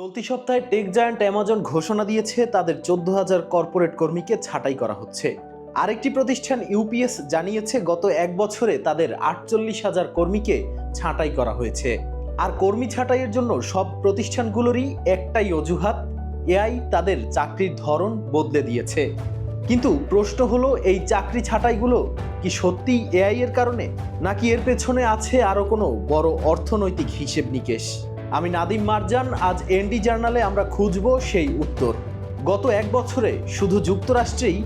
চলতি সপ্তাহে tech giant Amazon ঘোষণা দিয়েছে, তাদের চোদ্দ হাজার কর্পোরেট কর্মীকে ছাঁটাই করা হচ্ছে। আরেকটি প্রতিষ্ঠান ইউপিএস জানিয়েছে, গত এক বছরে তাদের আটচল্লিশ হাজার কর্মীকে ছাঁটাই করা হয়েছে। আর কর্মী ছাঁটাইয়ের জন্য সব প্রতিষ্ঠানগুলোরই একটাই অজুহাত, এআই তাদের চাকরির ধরন বদলে দিয়েছে। কিন্তু প্রশ্ন হলো, এই চাকরি ছাঁটাইগুলো কি সত্যি এআই এর কারণে, নাকি এর পেছনে আছে আরও কোনো বড় অর্থনৈতিক হিসেব নিকেশ? আমি নাদিম মারজান, আজ এনডি জার্নালে আমরা খুঁজব সেই উত্তর। গত এক বছরে শুধু যুক্তরাষ্ট্রেই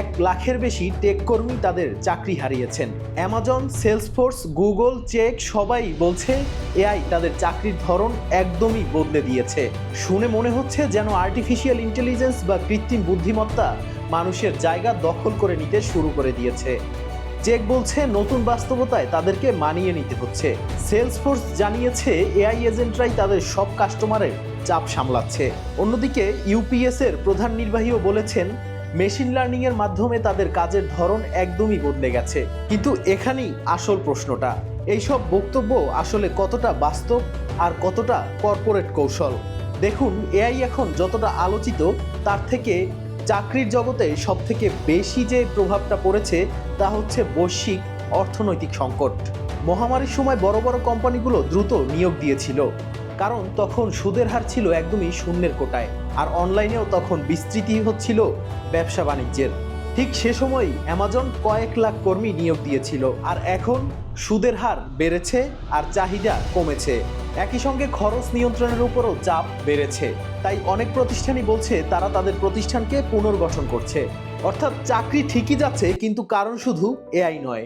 এক লাখের বেশি টেক কর্মী তাদের চাকরি হারিয়েছেন। অ্যামাজন সেলসফোর্স গুগল চেক সবাই বলছে, এআই তাদের চাকরির ধরন একদমই বদলে দিয়েছে। শুনে মনে হচ্ছে যেন আর্টিফিশিয়াল ইন্টেলিজেন্স বা কৃত্রিম বুদ্ধিমত্তা মানুষের জায়গা দখল করে নিতে শুরু করে দিয়েছে। চেক বলছে নতুন বাস্তবতায় তাদেরকে মানিয়ে নিতে হচ্ছে। সেলসফোর্স জানিয়েছে, এআই এজেন্টরাই তাদের সব কাস্টমারের চাপ সামলাচ্ছে। অন্যদিকে ইউপিএস এর প্রধান নির্বাহীও বলেছেন, মেশিন লার্নিং এর মাধ্যমে তাদের কাজের ধরন একদমই বদলে গেছে। কিন্তু এখানেই আসল প্রশ্নটা, এইসব বক্তব্য আসলে কতটা বাস্তব আর কতটা কর্পোরেট কৌশল? দেখুন, এআই এখন যতটা আলোচিত, তার থেকে চাকরির জগতে সবথেকে বেশি যে প্রভাবটা পড়েছে তা হচ্ছে বৈশ্বিক অর্থনৈতিক সংকট। মহামারীর সময় বড় বড় কোম্পানিগুলো দ্রুত নিয়োগ দিয়েছিল। কারণ তখন সুদের হার ছিল একদমই শূন্যের কোটায়। আর অনলাইনেও তখন বিস্তৃতি হচ্ছিল ব্যবসা বাণিজ্যের ঠিক সে সময়ই অ্যামাজন কয়েক লাখ কর্মী নিয়োগ দিয়েছিল, আর এখন সুদের হার বেড়েছে আর চাহিদা কমেছে। একই সঙ্গে খরচ নিয়ন্ত্রণের উপরও চাপ বেড়েছে। তাই অনেক প্রতিষ্ঠানই বলছে তারা তাদের প্রতিষ্ঠানকে পুনর্গঠন করছে। অর্থাৎ চাকরি ঠিকই যাচ্ছে, কিন্তু কারণ শুধু এআই নয়।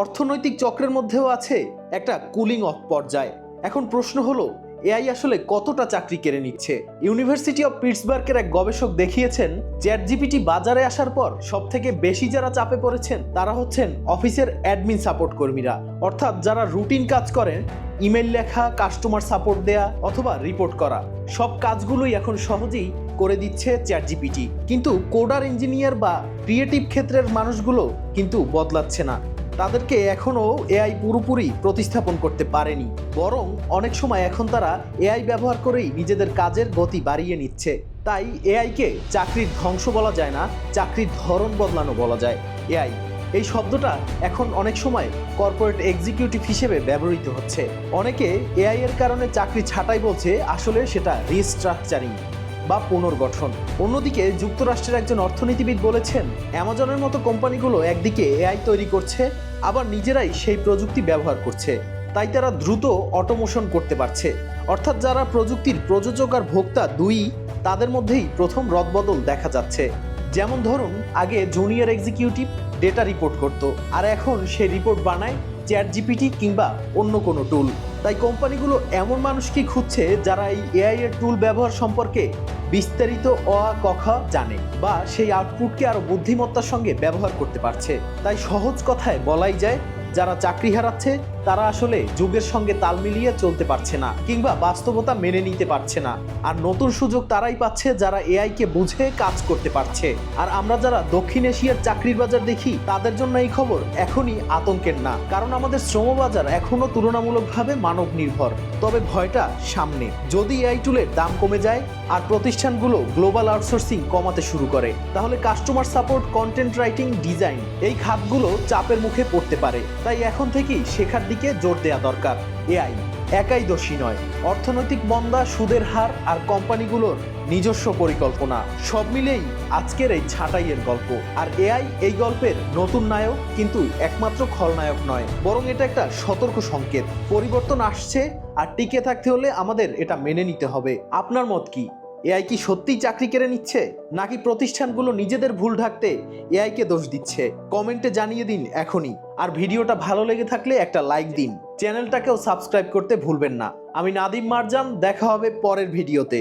অর্থনৈতিক চক্রের মধ্যেও আছে একটা কুলিং অফ পর্যায়। এখন প্রশ্ন হলো এআই আসলে কতটা চাকরি কেড়ে নিচ্ছে? ইউনিভার্সিটি অফ পিটসবার্গের এক গবেষক দেখিয়েছেন চ্যাট জিপিটি বাজারে আসার পর সব থেকে বেশি যারা চাপে পড়েছেন, তারা হচ্ছেন অফিসের অ্যাডমিন সাপোর্ট কর্মীরা। অর্থাৎ যারা রুটিন কাজ করেন ইমেল লেখা কাস্টমার সাপোর্ট দেয়া অথবা রিপোর্ট করা। সব কাজগুলোই এখন সহজেই করে দিচ্ছে চ্যাট জিপিটি কিন্তু কোডার ইঞ্জিনিয়ার বা ক্রিয়েটিভ ক্ষেত্রের মানুষগুলো কিন্তু বদলাচ্ছে না। তাদেরকে এখনও এআই পুরোপুরি প্রতিস্থাপন করতে পারেনি, বরং অনেক সময় এখন তারা এআই ব্যবহার করেই নিজেদের কাজের গতি বাড়িয়ে নিচ্ছে। তাই এআইকে চাকরির ধ্বংস বলা যায় না, চাকরির ধরন বদলানো বলা যায় এআই। এই শব্দটা এখন অনেক সময় কর্পোরেট এক্সিকিউটিভ হিসেবে ব্যবহৃত হচ্ছে। অনেকে এআই এর কারণে চাকরি ছাঁটাই বলছে, আসলে সেটা রিস্ট্রাকচারিং। বা পুনর্গঠন। অন্যদিকে যুক্তরাষ্ট্রের একজন অর্থনীতিবিদ বলেছেন, অ্যামাজনের মতো কোম্পানিগুলো একদিকে এআই তৈরি করছে, আবার নিজেরাই সেই প্রযুক্তি ব্যবহার করছে। তাই তারা দ্রুত অটোমোশন করতে পারছে। অর্থাৎ যারা প্রযুক্তির প্রযোজক আর ভোক্তা দুই, তাদের মধ্যেই প্রথম রদবদল দেখা যাচ্ছে। যেমন ধরুন, আগে জুনিয়র এক্সিকিউটিভ ডেটা রিপোর্ট করত, আর এখন সে রিপোর্ট বানায় চ্যাট জিপিটি কিংবা অন্য কোনো টুল। তাই কোম্পানিগুলো এমন মানুষকে খুঁজছে যারা এই এআই এর টুল ব্যবহার সম্পর্কে বিস্তারিত অ আ, ক খ জানে বা সেই আউটপুটকে আরও বুদ্ধিমত্তার সঙ্গে ব্যবহার করতে পারছে। তাই সহজ কথায় বলাই যায় যারা চাকরি হারাচ্ছে তারা আসলে যুগের সঙ্গে তাল মিলিয়ে চলতে পারছে না, কিংবা বাস্তবতা মেনে নিতে পারছে না। আর নতুন সুযোগ তারাই পাচ্ছে যারা এআই কে বুঝে কাজ করতে পারছে। আর আমরা যারা দক্ষিণ এশিয়ার চাকরির বাজার দেখি, তাদের জন্য এই খবর এখনই আতঙ্কের না। কারণ আমাদের শ্রমবাজার এখনও তুলনামূলকভাবে মানব নির্ভর তবে ভয়টা সামনে। যদি এআই টুলের দাম কমে যায়, আর প্রতিষ্ঠানগুলো গ্লোবাল আউটসোর্সিং কমাতে শুরু করে, তাহলে customer support, content writing, design এই খাতগুলো চাপের মুখে পড়তে পারে। তাই এখন থেকেই শেখার দিকে জোর দেওয়া দরকার? এআই একাই দোষী নয়। অর্থনৈতিক মন্দা, সুদের হার আর কোম্পানিগুলোর নিজস্ব পরিকল্পনা। সব মিলেই আজকের এই ছাঁটাইয়ের গল্প। আর এআই এই গল্পের নতুন নায়ক কিন্তু একমাত্র খলনায়ক নয়, বরং এটা একটা সতর্ক সংকেত। পরিবর্তন আসছে আর টিকে থাকতে হলে আমাদের এটা মেনে নিতে হবে। আপনার মত কি? এআই কি সত্যিই চাকরি কেড়ে নিচ্ছে? নাকি প্রতিষ্ঠানগুলো নিজেদের ভুল ঢাকতে এআইকে দোষ দিচ্ছে? কমেন্টে জানিয়ে দিন এখনই। আর ভিডিওটা ভালো লেগে থাকলে একটা লাইক দিন। চ্যানেলটাকেও সাবস্ক্রাইব করতে ভুলবেন না। আমি নাদিম মারজান দেখা হবে পরের ভিডিওতে।